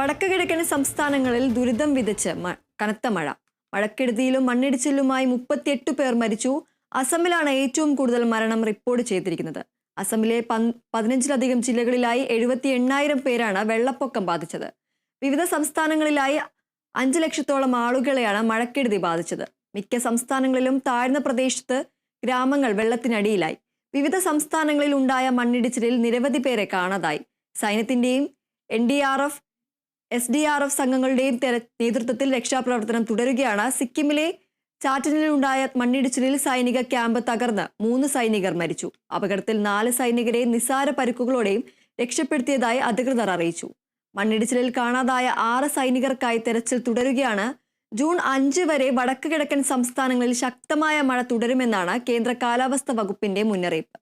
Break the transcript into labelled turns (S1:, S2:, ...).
S1: വടക്ക് കിഴക്കൻ സംസ്ഥാനങ്ങളിൽ ദുരിതം വിതച്ച് കനത്ത മഴ. മഴക്കെടുതിയിലും മണ്ണിടിച്ചിലുമായി മുപ്പത്തിയെട്ട് പേർ മരിച്ചു. അസമിലാണ് ഏറ്റവും കൂടുതൽ മരണം റിപ്പോർട്ട് ചെയ്തിരിക്കുന്നത്. അസമിലെ പതിനഞ്ചിലധികം ജില്ലകളിലായി എഴുപത്തി എണ്ണായിരം പേരാണ് വെള്ളപ്പൊക്കം ബാധിച്ചത്. വിവിധ സംസ്ഥാനങ്ങളിലായി അഞ്ച് ലക്ഷത്തോളം ആളുകളെയാണ് മഴക്കെടുതി ബാധിച്ചത്. മിക്ക സംസ്ഥാനങ്ങളിലും താഴ്ന്ന പ്രദേശത്ത് ഗ്രാമങ്ങൾ വെള്ളത്തിനടിയിലായി. വിവിധ സംസ്ഥാനങ്ങളിൽ ഉണ്ടായ മണ്ണിടിച്ചിലിൽ നിരവധി പേരെ കാണാതായി. സൈന്യത്തിന്റെയും N D R F S D R F സംഘങ്ങളുടെയും നേതൃത്വത്തിൽ രക്ഷാപ്രവർത്തനം തുടരുകയാണ്. സിക്കിമിലെ ചാറ്റനിലുണ്ടായ മണ്ണിടിച്ചിലിൽ സൈനിക ക്യാമ്പ് തകർന്ന് മൂന്ന് സൈനികർ മരിച്ചു. അപകടത്തിൽ നാല് സൈനികരെ നിസാര പരിക്കുകളോടെയും രക്ഷപ്പെടുത്തിയതായി അധികൃതർ അറിയിച്ചു. മണ്ണിടിച്ചിലിൽ കാണാതായ ആറ് സൈനികർക്കായി തെരച്ചിൽ തുടരുകയാണ്. ജൂൺ അഞ്ച് വരെ വടക്ക് കിഴക്കൻ സംസ്ഥാനങ്ങളിൽ ശക്തമായ മഴ തുടരുമെന്നാണ് കേന്ദ്ര കാലാവസ്ഥ വകുപ്പിന്റെ മുന്നറിയിപ്പ്.